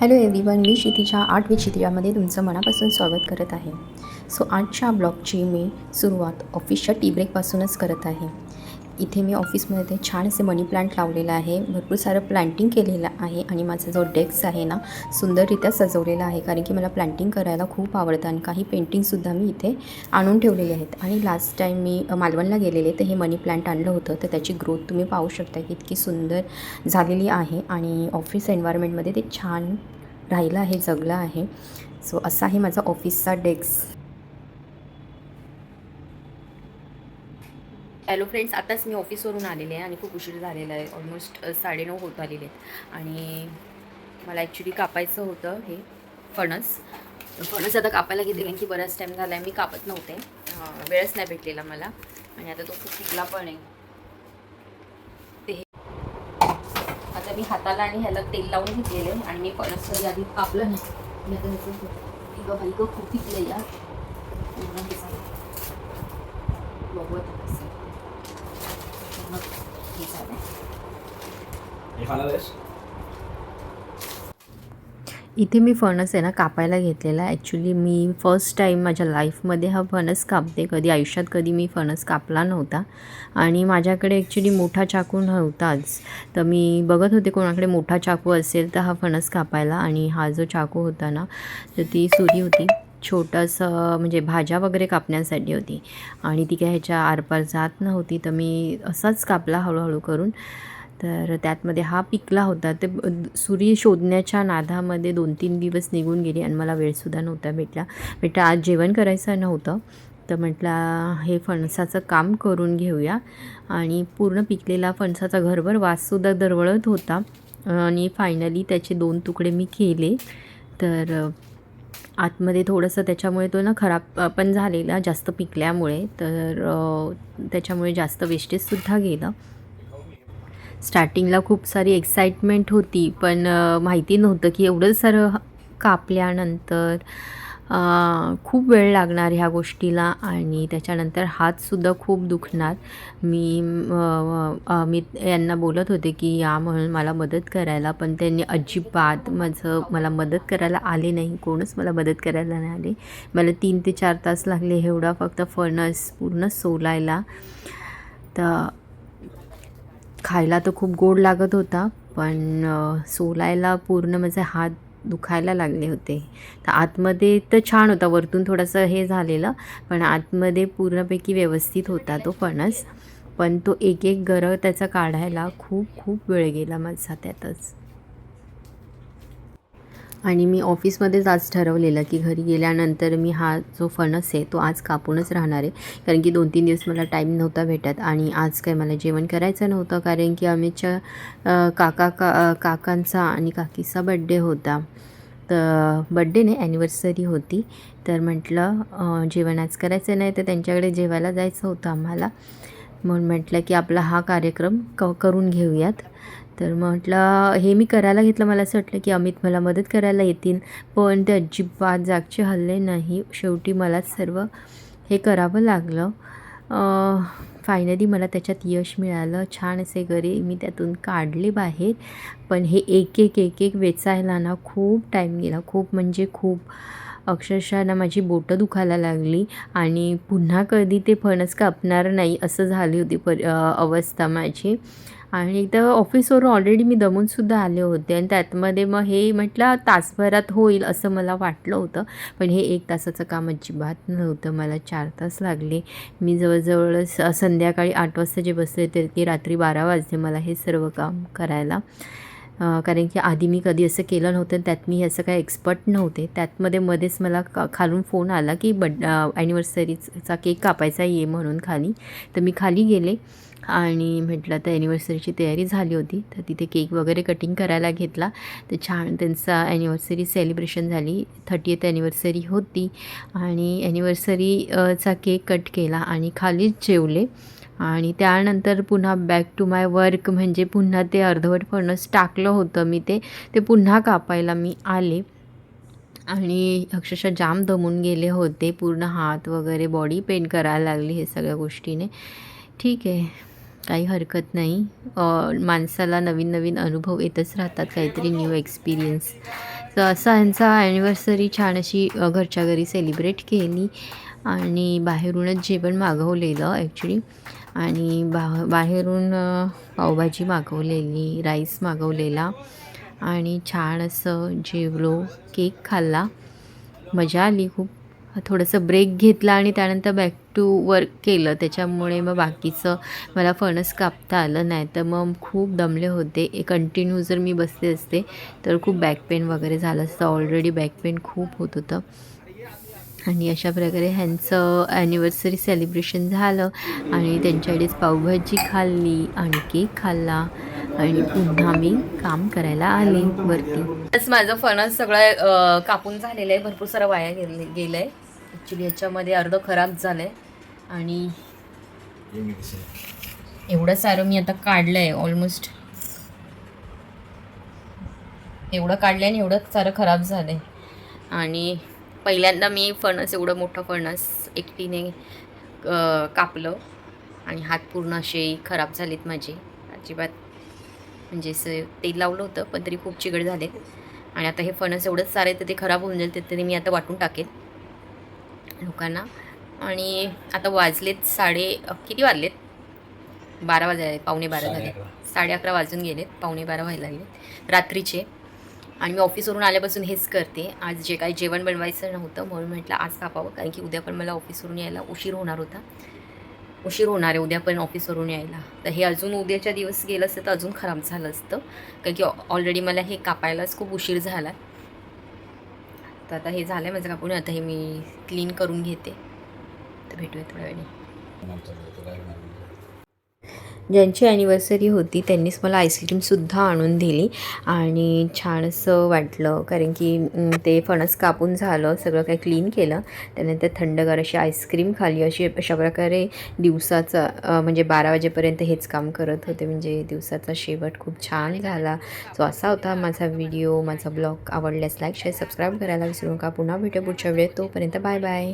Hello everyone मी क्षितिजा आठ with क्षितिजामध्ये तुमचं मनापासून स्वागत करत आहे. सो आजच्या ब्लॉगची मी सुरुवात ऑफिसच्या टी ब्रेकपासूनच करत आहे. इथे मी ऑफिसमध्ये छान असे मनी प्लांट लावलेला आहे. भरपूर सारं प्लांटिंग केलेलं आहे आणि माझा जो डेस्क आहे ना सुंदररित्या सजवलेला आहे. कारण की मला प्लांटिंग करायला खूप आवडतं आणि काही पेंटिंगसुद्धा मी इथे आणून ठेवलेले आहेत. आणि लास्ट टाईम मी मालवणला गेलेले तर हे मनी प्लांट आणलं होतं. तर त्याची ग्रोथ तुम्ही पाहू शकता की इतकी सुंदर झालेली आहे आणि ऑफिस एन्व्हायरमेंटमध्ये ते छान राहिलं आहे जगलं आहे. सो असा आहे माझा ऑफिसचा डेस्क हॅलो फ्रेंड्स आताच मी ऑफिसवरून आलेले आहे आणि खूप उशीर झालेला आहे. ऑलमोस्ट साडेनऊ होत आलेले आहेत. आणि मला ॲक्च्युली कापायचं होतं हे फणस. फणस आता कापायला घेतले कारण की बराच टाईम झाला आहे मी कापत नव्हते. वेळच नाही भेटलेला मला. आणि आता तो खूप पिकला पण आहे. ते आता मी हाताला आणि ह्याला तेल लावून घेतलेलं आहे. आणि मी फणस तरी आधी कापलं नाही. बाई गं खूप पिकलं या बघू आता कसं पूर्ण हे झालं हे खाणार आहेस इथे मी फणस आहे ना कापायला घेतलेला ॲक्च्युली मी फर्स्ट टाईम माझ्या लाईफमध्ये हा फणस कापते. कधी आयुष्यात कधी मी फणस कापला नव्हता. आणि माझ्याकडे ॲक्च्युली मोठा चाकू नव्हताच तर मी बघत होते कोणाकडे मोठा चाकू असेल तर हा फणस कापायला. आणि हा जो चाकू होता ना तर ती सुरी होती. छोटंसं म्हणजे भाज्या वगैरे कापण्यासाठी होती. आणि ती काय ह्याच्या आरपार जात नव्हती. तर मी असाच कापला हळूहळू करून. तर त्यातमध्ये हा पिकला होता. ते सूर्य शोधण्याच्या नादामध्ये दोन तीन दिवस निघून गेले आणि मला वेळसुद्धा नव्हता भेटला. भेटला आज जेवण करायचं नव्हतं. तर म्हटलं हे फणसाचं काम करून घेऊया. आणि पूर्ण पिकलेला फणसाचा घरभर वाससुद्धा दरवळत होता. आणि फायनली त्याचे दोन तुकडे मी केले. तर आतमध्ये थोडंसं त्याच्यामुळे तो ना खराब पण झालेला जास्त पिकल्यामुळे. तर त्याच्यामुळे जास्त वेस्टेजसुद्धा गेलं. स्टार्टिंगला खूप सारी एक्साइटमेंट होती पण माहिती नव्हतं की एवढं सारं कापल्यानंतर खूप वेळ लागणार ह्या गोष्टीला आणि त्याच्यानंतर हातसुद्धा खूप दुखणार. मी मी यांना बोलत होते की या म्हणून मला मदत करायला. पण त्यांनी अजिबात माझं मला मदत करायला आले नाही. कोणच मला मदत करायला नाही आले. मला तीन ते चार तास लागले एवढा फक्त फणस पूर्ण सोलायला. तर खायला तर खूप गोड लागत होता पण सोलायला पूर्ण माझे हात दुखायला लागले होते. तर आतमध्ये तर छान होता वरतून थोडंसं हे झालेलं पण आतमध्ये पूर्णपैकी व्यवस्थित होता तो फणस. पण तो एक एक गरं त्याचा काढायला खूप खूप वेळ गेला माझा त्यातच. आणि मी ऑफिसमध्येच आज ठरवलेलं की घरी गेल्यानंतर मी हा जो फणस आहे तो आज कापूनच राहणार आहे. कारण की दोन तीन दिवस मला टाईम नव्हता भेटत आणि आज काय मला जेवण करायचं नव्हतं. कारण की अमितच्या काका का काकांचा आणि काकीचा बड्डे होता. तर बड्डे नाही ॲनिव्हर्सरी होती. तर म्हटलं जेवण आज करायचं नाही तर त्यांच्याकडे जेवायला जायचं होतं आम्हाला. म्हणून म्हटलं की आपला हा कार्यक्रम क करून घेऊयात. तर म्हटलं हे मी करायला घेतलं. मला असं वाटलं की अमित मला मदत करायला येतील. पण ते अजिबात जागचे हल्ले नाही. शेवटी मलाच सर्व हे करावं लागलं. फायनली मला त्याच्यात यश मिळालं. छान असे गरे मी त्यातून काढले बाहेर. पण हे एक एक एक एक वेचायला ना खूप टाईम गेला. खूप म्हणजे खूप. अक्षरशः ना माझी बोटं दुखायला लागली आणि पुन्हा कधी ते फणस कापणार नाही असं झाली होती पर अवस्था माझी. आणि एकदा ऑफिसवरून ऑलरेडी मी दमूनसुद्धा आले होते आणि त्यातमध्ये मग हे म्हटलं तासभरात होईल असं मला वाटलं होतं. पण हे एक तासाचं काम अजिबात नव्हतं. मला चार तास लागले. मी जवळजवळ स संध्याकाळी आठ वाजता जे बसले ते रात्री बारा वाजले मला हे सर्व काम करायला. कारण की आधी मी कधी असं केलं नव्हतं त्यात मी असं काय एक्सपर्ट नव्हते. त्यातमध्ये मध्येच मला का खालून फोन आला की बड ॲनिव्हर्सरीचा केक कापायचा ये म्हणून खाली. तर मी खाली गेले आणि म्हटलं तर ॲनिव्हर्सरीची तयारी झाली होती. तर तिथे केक वगैरे कटिंग करायला घेतला. तर छान त्यांचा ॲनिव्हर्सरी सेलिब्रेशन झाली. थर्टीएथ ॲनिव्हर्सरी होती आणि ॲनिव्हर्सरीचा केक कट केला आणि खालीच जेवले. आणि त्यानंतर पुन्हा बॅक टू माय वर्क म्हणजे पुन्हा ते अर्धवट फणस टाकलं होतं मी ते. ते पुन्हा कापायला मी आले. आणि अक्षरशः जाम दमून गेले होते. पूर्ण हात वगैरे बॉडी पेन करायला लागली हे सगळ्या गोष्टीने. ठीक आहे. काही हरकत नाही. माणसाला नवीन नवीन अनुभव येतच राहतात. काहीतरी न्यू एक्सपिरियन्स तर असा ह्यांचा ॲनिव्हर्सरी छान अशी घरच्या घरी सेलिब्रेट केली. आणि बाहेरूनच जेवण मागवलेलं ॲक्च्युली आणि बा बाहेरून पावभाजी मागवलेली राईस मागवलेला आणि छान असं जेवलो केक खाल्ला. मजा आली खूप. थोडंसं ब्रेक घेतला आणि त्यानंतर बॅक टू वर्क केलं. त्याच्यामुळे मग बाकीचं मला फणस कापता आलं नाही तर मग खूप दमले होते. कंटिन्यू जर मी बसले असते तर खूप बॅक पेन वगैरे झालं असतं. ऑलरेडी बॅक पेन खूप होत होतं. आणि अशा प्रकारे ह्यांचं ॲनिव्हर्सरी सेलिब्रेशन झालं आणि त्यांच्याकडेच पावभाजी खाल्ली आणि केक खाल्ला आणि पुन्हा मी काम करायला आले वरती. तसं माझं फणस सगळं कापून झालेलं आहे. भरपूर सारं वाया गेले गेलं आहे ॲक्च्युली याच्यामध्ये अर्ध खराब झालं आहे आणि एवढं सारं मी आता काढलं आहे ऑलमोस्ट एवढं काढलं आहे आणि एवढं सारं खराब झालं आहे आणि पहिल्यांदा मी फणस एवढं मोठं फणस एकटीने कापलं आणि हात पूर्ण असे खराब झालेत माझे. अजिबात म्हणजे असं तेल लावलं होतं पण तरी खूप चिकट झाले आणि आता हे फणस एवढंच सारे तर ते खराब होऊन जाईल तर ते मी आता वाटून टाकेन लोकांना. आणि आता वाजलेत साडे किती वाजलेत? बारा वाजायला पावणे बारा झाले. साडे अकरा. वाजून गेलेत पावणे बारा व्हायला लागले रात्रीचे. आणि मी ऑफिसवरून आल्यापासून हेच करते. आज जे काही जेवण बनवायचं नव्हतं म्हणून म्हटलं आज कापावं कारण की उद्या पण मला ऑफिसवरून यायला उशीर होणार होता. उशीर होणार आहे उद्या पण ऑफिसवरून यायला. तर हे अजून उद्याच्या दिवस गेलं असतं तर अजून खराब झालं असतं. कारण की ऑलरेडी मला हे कापायलाच खूप उशीर झाला. तर आता हे झालं आहे माझं कापून आता हे मी क्लीन करून घेते. तर भेटूया थोड्या वेळाने नंतर तो काय होणार नाही. ज्यांची ॲनिव्हर्सरी होती त्यांनीच मला आईस्क्रीमसुद्धा आणून दिली. आणि छान असं वाटलं कारण की ते फणस कापून झालं सगळं काही क्लीन केलं. त्यानंतर थंडगार अशी आईस्क्रीम खाली अशी अशा प्रकारे दिवसाचा म्हणजे बारा वाजेपर्यंत हेच काम करत होते. म्हणजे दिवसाचा शेवट खूप छान झाला. सो असा होता माझा व्हिडिओ माझा ब्लॉग आवडल्यास लाईक शेअर सबस्क्राईब करायला विसरू नका. पुन्हा भेटू पुढच्या वेळेत. तोपर्यंत बाय बाय